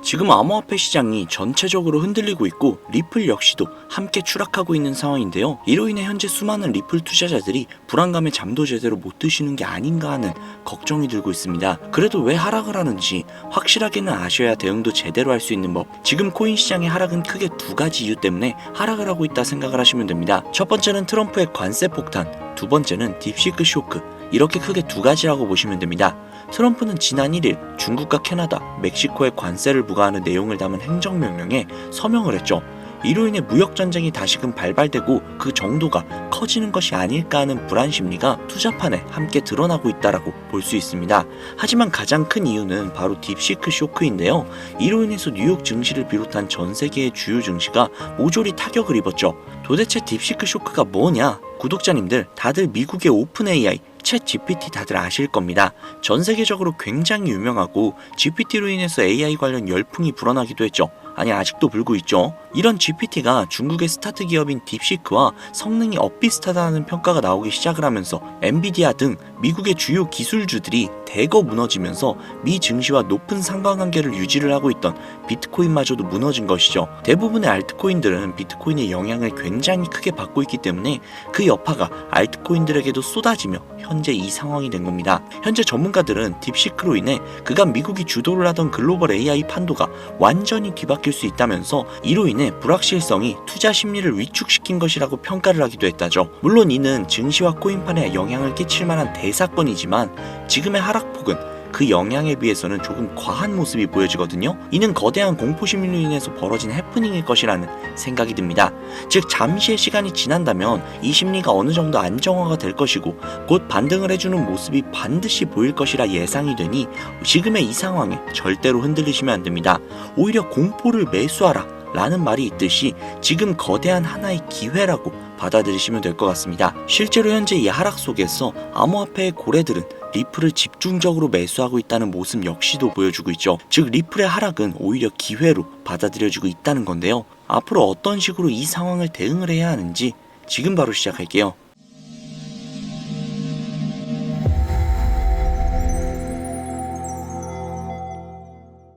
지금 암호화폐 시장이 전체적으로 흔들리고 있고 리플 역시도 함께 추락하고 있는 상황인데요. 이로 인해 현재 수많은 리플 투자자들이 불안감에 잠도 제대로 못 드시는 게 아닌가 하는 걱정이 들고 있습니다. 그래도 왜 하락을 하는지 확실하게는 아셔야 대응도 제대로 할 수 있는 법. 지금 코인 시장의 하락은 크게 두 가지 이유 때문에 하락을 하고 있다 생각을 하시면 됩니다. 첫 번째는 트럼프의 관세 폭탄, 두 번째는 딥시크 쇼크. 이렇게 크게 두 가지라고 보시면 됩니다. 트럼프는 지난 1일 중국과 캐나다, 멕시코에 관세를 부과하는 내용을 담은 행정명령에 서명을 했죠. 이로 인해 무역 전쟁이 다시금 발발되고 그 정도가 커지는 것이 아닐까 하는 불안 심리가 투자판에 함께 드러나고 있다라고 볼 수 있습니다. 하지만 가장 큰 이유는 바로 딥시크 쇼크인데요. 이로 인해서 뉴욕 증시를 비롯한 전 세계의 주요 증시가 모조리 타격을 입었죠. 도대체 딥시크 쇼크가 뭐냐? 구독자님들 다들 미국의 오픈 AI 챗 GPT 다들 아실 겁니다. 전 세계적으로 굉장히 유명하고 GPT로 인해서 AI 관련 열풍이 불어나기도 했죠. 아니 아직도 불고 있죠. 이런 GPT가 중국의 스타트 기업인 딥시크와 성능이 엇비슷하다는 평가가 나오기 시작을 하면서 엔비디아 등 미국의 주요 기술주들이 대거 무너지면서 미 증시와 높은 상관관계를 유지를 하고 있던 비트코인마저도 무너진 것이죠. 대부분의 알트코인들은 비트코인의 영향을 굉장히 크게 받고 있기 때문에 그 여파가 알트코인들에게도 쏟아지며 현재 이 상황이 된 겁니다. 현재 전문가들은 딥시크로 인해 그간 미국이 주도를 하던 글로벌 AI 판도가 완전히 뒤바뀔 수 있다면서 이로 인해 불확실성이 투자 심리를 위축시킨 것이라고 평가를 하기도 했다죠. 물론 이는 증시와 코인판에 영향을 끼칠 만한 대사건이지만 지금의 하락폭은 그 영향에 비해서는 조금 과한 모습이 보여지거든요. 이는 거대한 공포심리로 인해서 벌어진 해프닝일 것이라는 생각이 듭니다. 즉 잠시의 시간이 지난다면 이 심리가 어느 정도 안정화가 될 것이고 곧 반등을 해주는 모습이 반드시 보일 것이라 예상이 되니 지금의 이 상황에 절대로 흔들리시면 안 됩니다. 오히려 공포를 매수하라 라는 말이 있듯이 지금 거대한 하나의 기회라고 받아들이시면 될 것 같습니다. 실제로 현재 이 하락 속에서 암호화폐의 고래들은 리플을 집중적으로 매수하고 있다는 모습 역시도 보여주고 있죠. 즉 리플의 하락은 오히려 기회로 받아들여지고 있다는 건데요. 앞으로 어떤 식으로 이 상황을 대응을 해야 하는지 지금 바로 시작할게요.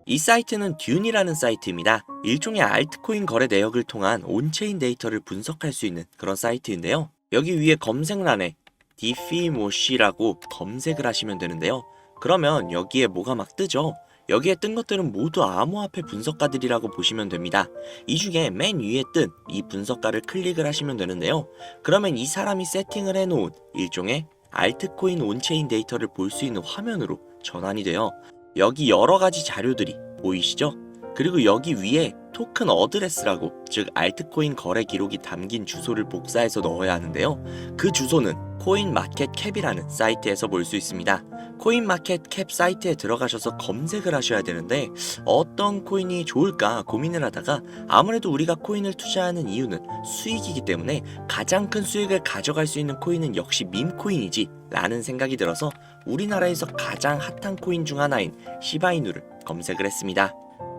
이 사이트는 듄이라는 사이트입니다. 일종의 알트코인 거래 내역을 통한 온체인 데이터를 분석할 수 있는 그런 사이트인데요. 여기 위에 검색란에 디피모시라고 검색을 하시면 되는데요. 그러면 여기에 뭐가 막 뜨죠? 여기에 뜬 것들은 모두 암호화폐 분석가들이라고 보시면 됩니다. 이 중에 맨 위에 뜬 이 분석가를 클릭을 하시면 되는데요. 그러면 이 사람이 세팅을 해놓은 일종의 알트코인 온체인 데이터를 볼 수 있는 화면으로 전환이 돼요. 여기 여러 가지 자료들이 보이시죠? 그리고 여기 위에 토큰 어드레스라고 즉 알트코인 거래 기록이 담긴 주소를 복사해서 넣어야 하는데요. 그 주소는 코인마켓캡이라는 사이트에서 볼 수 있습니다. 코인마켓캡 사이트에 들어가셔서 검색을 하셔야 되는데 어떤 코인이 좋을까 고민을 하다가 아무래도 우리가 코인을 투자하는 이유는 수익이기 때문에 가장 큰 수익을 가져갈 수 있는 코인은 역시 밈코인이지 라는 생각이 들어서 우리나라에서 가장 핫한 코인 중 하나인 시바이누를 검색을 했습니다.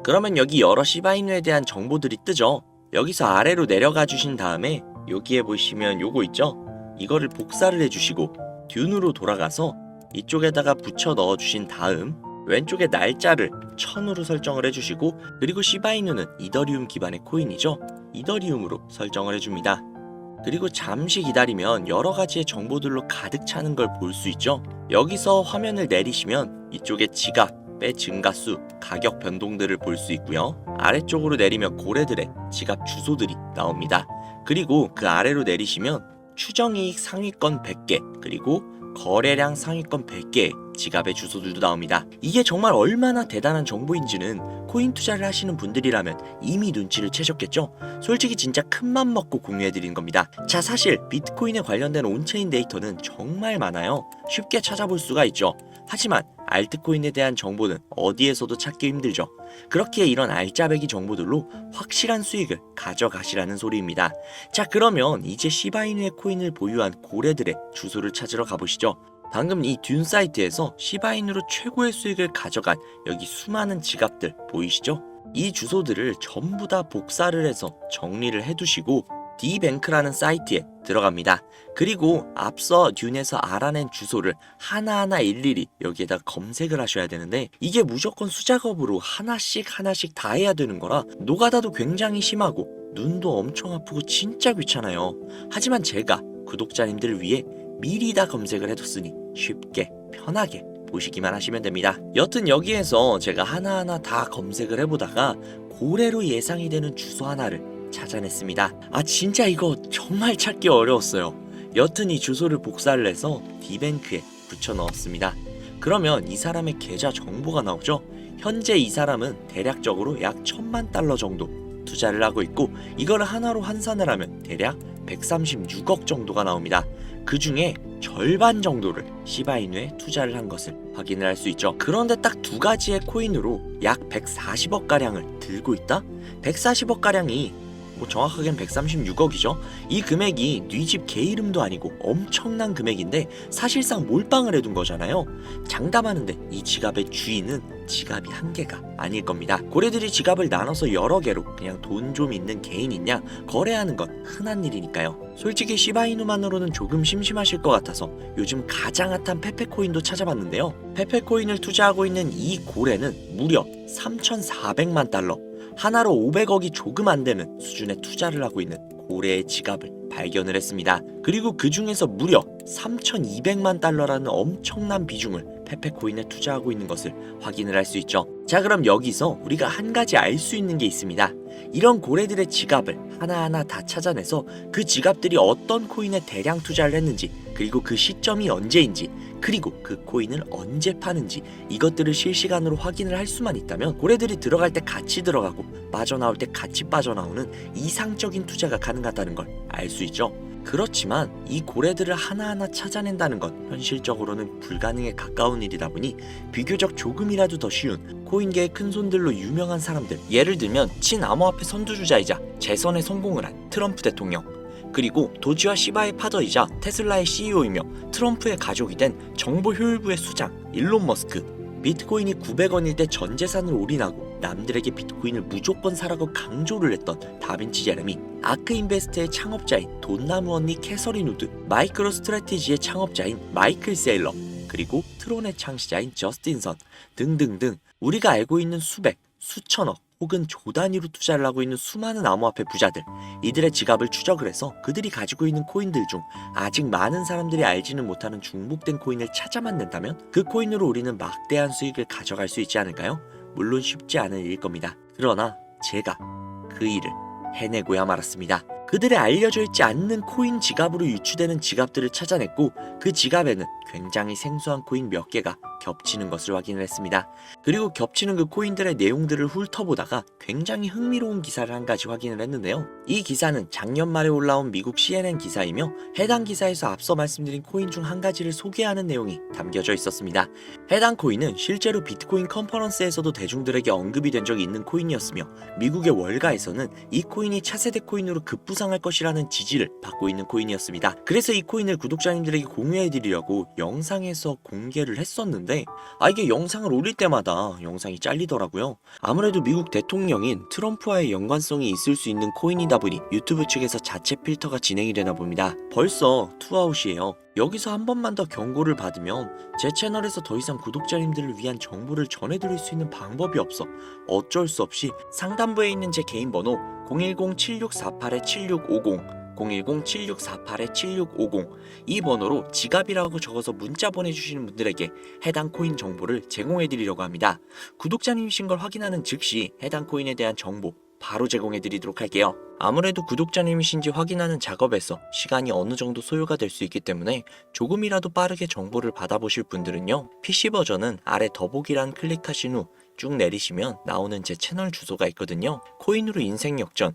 그러면 여기 여러 시바이누에 대한 정보들이 뜨죠. 여기서 아래로 내려가 주신 다음에 여기에 보시면 요거 있죠? 이거를 복사를 해주시고 듄으로 돌아가서 이쪽에다가 붙여 넣어 주신 다음 왼쪽에 날짜를 1000으로 설정을 해주시고 그리고 시바이누는 이더리움 기반의 코인이죠. 이더리움으로 설정을 해줍니다. 그리고 잠시 기다리면 여러 가지의 정보들로 가득 차는 걸 볼 수 있죠. 여기서 화면을 내리시면 이쪽에 지갑, 배 증가수, 가격 변동들을 볼 수 있고요. 아래쪽으로 내리면 고래들의 지갑 주소들이 나옵니다. 그리고 그 아래로 내리시면 추정이익 상위권 100개 그리고 거래량 상위권 100개 지갑의 주소들도 나옵니다. 이게 정말 얼마나 대단한 정보인지는 코인 투자를 하시는 분들이라면 이미 눈치를 채셨겠죠? 솔직히 진짜 큰맘 먹고 공유해드린 겁니다. 자, 사실 비트코인에 관련된 온체인 데이터는 정말 많아요. 쉽게 찾아볼 수가 있죠. 하지만 알트코인에 대한 정보는 어디에서도 찾기 힘들죠. 그렇기에 이런 알짜배기 정보들로 확실한 수익을 가져가시라는 소리입니다. 자, 그러면 이제 시바이누의 코인을 보유한 고래들의 주소를 찾으러 가보시죠. 방금 이 듄 사이트에서 시바인으로 최고의 수익을 가져간 여기 수많은 지갑들 보이시죠? 이 주소들을 전부 다 복사를 해서 정리를 해두시고 D뱅크라는 사이트에 들어갑니다. 그리고 앞서 듄에서 알아낸 주소를 하나하나 일일이 여기에다 검색을 하셔야 되는데 이게 무조건 수작업으로 하나씩 하나씩 다 해야 되는 거라 노가다도 굉장히 심하고 눈도 엄청 아프고 진짜 귀찮아요. 하지만 제가 구독자님들을 위해 미리 다 검색을 해뒀으니 쉽게 편하게 보시기만 하시면 됩니다. 여튼 여기에서 제가 하나하나 다 검색을 해보다가 고래로 예상이 되는 주소 하나를 찾아냈습니다. 아 진짜 이거 정말 찾기 어려웠어요. 여튼 이 주소를 복사를 해서 디뱅크에 붙여 넣었습니다. 그러면 이 사람의 계좌 정보가 나오죠. 현재 이 사람은 대략적으로 약 천만 달러 정도 투자를 하고 있고 이거를 하나로 환산을 하면 대략 136억 정도가 나옵니다. 그 중에 절반 정도를 시바이누에 투자를 한 것을 확인을 할 수 있죠. 그런데 딱 두 가지의 코인으로 약 140억 가량을 들고 있다? 140억 가량이 뭐 정확하게는 136억이죠. 이 금액이 뉘집 개 이름도 아니고 엄청난 금액인데 사실상 몰빵을 해둔 거잖아요. 장담하는데 이 지갑의 주인은 지갑이 한 개가 아닐 겁니다. 고래들이 지갑을 나눠서 여러 개로 그냥 돈 좀 있는 개인 있냐 거래하는 건 흔한 일이니까요. 솔직히 시바이누만으로는 조금 심심하실 것 같아서 요즘 가장 핫한 페페코인도 찾아봤는데요. 페페코인을 투자하고 있는 이 고래는 무려 3,400만 달러 하나로 500억이 조금 안 되는 수준의 투자를 하고 있는 고래의 지갑을 발견을 했습니다. 그리고 그 중에서 무려 3,200만 달러라는 엄청난 비중을 페페코인에 투자하고 있는 것을 확인을 할 수 있죠. 자, 그럼 여기서 우리가 한 가지 알 수 있는 게 있습니다. 이런 고래들의 지갑을 하나하나 다 찾아내서 그 지갑들이 어떤 코인에 대량 투자를 했는지, 그리고 그 시점이 언제인지, 그리고 그 코인을 언제 파는지 이것들을 실시간으로 확인을 할 수만 있다면 고래들이 들어갈 때 같이 들어가고 빠져나올 때 같이 빠져나오는 이상적인 투자가 가능하다는 걸 알 수 있죠. 그렇지만 이 고래들을 하나하나 찾아낸다는 건 현실적으로는 불가능에 가까운 일이다 보니 비교적 조금이라도 더 쉬운 코인계의 큰 손들로 유명한 사람들 예를 들면 친암호화폐 선두주자이자 재선에 성공을 한 트럼프 대통령 그리고 도지와 시바의 파더이자 테슬라의 CEO이며 트럼프의 가족이 된 정보 효율부의 수장 일론 머스크. 비트코인이 900원일 때 전 재산을 올인하고 남들에게 비트코인을 무조건 사라고 강조를 했던 다빈치 제레미, 아크 인베스트의 창업자인 돈나무 언니 캐서린 우드, 마이크로 스트래티지의 창업자인 마이클 세일러, 그리고 트론의 창시자인 저스틴 선 등등등 우리가 알고 있는 수백, 수천억 혹은 조 단위로 투자를 하고 있는 수많은 암호화폐 부자들 이들의 지갑을 추적을 해서 그들이 가지고 있는 코인들 중 아직 많은 사람들이 알지는 못하는 중복된 코인을 찾아만 낸다면 그 코인으로 우리는 막대한 수익을 가져갈 수 있지 않을까요? 물론 쉽지 않은 일일 겁니다. 그러나 제가 그 일을 해내고야 말았습니다. 그들의 알려져 있지 않는 코인 지갑으로 유추되는 지갑들을 찾아냈고 그 지갑에는 굉장히 생소한 코인 몇 개가 겹치는 것을 확인을 했습니다. 그리고 겹치는 그 코인들의 내용들을 훑어보다가 굉장히 흥미로운 기사를 한 가지 확인을 했는데요. 이 기사는 작년 말에 올라온 미국 CNN 기사이며 해당 기사에서 앞서 말씀드린 코인 중 한 가지를 소개하는 내용이 담겨져 있었습니다. 해당 코인은 실제로 비트코인 컨퍼런스에서도 대중들에게 언급이 된 적이 있는 코인이었으며 미국의 월가에서는 이 코인이 차세대 코인으로 급부상할 것이라는 지지를 받고 있는 코인이었습니다. 그래서 이 코인을 구독자님들에게 공유해드리려고 영상에서 공개를 했었는데 아 이게 영상을 올릴 때마다 영상이 잘리더라고요. 아무래도 미국 대통령인 트럼프와의 연관성이 있을 수 있는 코인이 다 보니 유튜브 측에서 자체 필터가 진행이 되나 봅니다. 벌써 투아웃이에요. 여기서 한 번만 더 경고를 받으면 제 채널에서 더 이상 구독자님들을 위한 정보를 전해드릴 수 있는 방법이 없어 어쩔 수 없이 상단부에 있는 제 개인 번호 010-7648-7650 010-7648-7650 이 번호로 지갑이라고 적어서 문자 보내주시는 분들에게 해당 코인 정보를 제공해드리려고 합니다. 구독자님이신 걸 확인하는 즉시 해당 코인에 대한 정보 바로 제공해 드리도록 할게요. 아무래도 구독자님이신지 확인하는 작업에서 시간이 어느 정도 소요가 될 수 있기 때문에 조금이라도 빠르게 정보를 받아보실 분들은요. PC 버전은 아래 더보기란 클릭하신 후 쭉 내리시면 나오는 제 채널 주소가 있거든요. 코인으로 인생 역전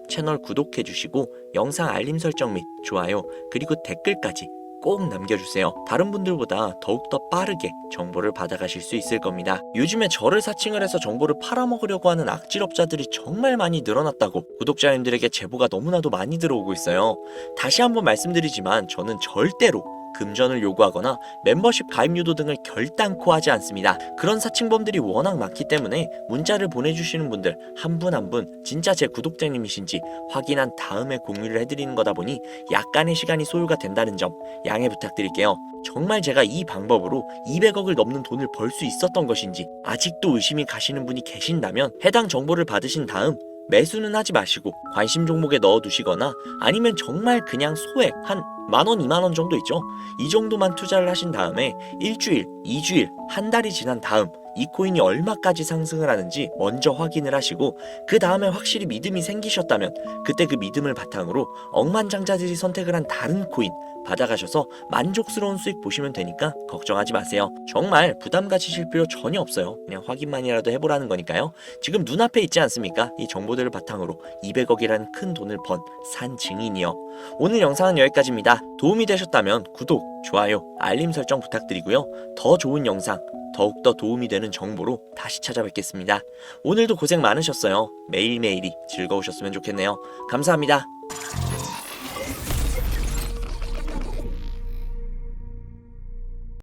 채널 구독해 주시고 영상 알림 설정 및 좋아요 그리고 댓글까지 꼭 남겨주세요. 다른 분들보다 더욱더 빠르게 정보를 받아가실 수 있을 겁니다. 요즘에 저를 사칭을 해서 정보를 팔아먹으려고 하는 악질업자들이 정말 많이 늘어났다고 구독자님들에게 제보가 너무나도 많이 들어오고 있어요. 다시 한번 말씀드리지만 저는 절대로 금전을 요구하거나 멤버십 가입 유도 등을 결단코 하지 않습니다. 그런 사칭범들이 워낙 많기 때문에 문자를 보내주시는 분들 한 분 한 분 진짜 제 구독자님이신지 확인한 다음에 공유를 해드리는 거다 보니 약간의 시간이 소요가 된다는 점 양해 부탁드릴게요. 정말 제가 이 방법으로 200억을 넘는 돈을 벌 수 있었던 것인지 아직도 의심이 가시는 분이 계신다면 해당 정보를 받으신 다음 매수는 하지 마시고 관심 종목에 넣어두시거나 아니면 정말 그냥 소액 한 만원, 이만원 정도 있죠? 이 정도만 투자를 하신 다음에 일주일, 이주일, 한 달이 지난 다음 이 코인이 얼마까지 상승을 하는지 먼저 확인을 하시고 그 다음에 확실히 믿음이 생기셨다면 그때 그 믿음을 바탕으로 억만장자들이 선택을 한 다른 코인 받아가셔서 만족스러운 수익 보시면 되니까 걱정하지 마세요. 정말 부담 가지실 필요 전혀 없어요. 그냥 확인만이라도 해보라는 거니까요. 지금 눈앞에 있지 않습니까? 이 정보들을 바탕으로 200억이라는 큰 돈을 번 산 증인이요. 오늘 영상은 여기까지입니다. 도움이 되셨다면 구독, 좋아요, 알림 설정 부탁드리고요. 더 좋은 영상, 더욱더 도움이 되는 정보로 다시 찾아뵙겠습니다. 오늘도 고생 많으셨어요. 매일매일이 즐거우셨으면 좋겠네요. 감사합니다.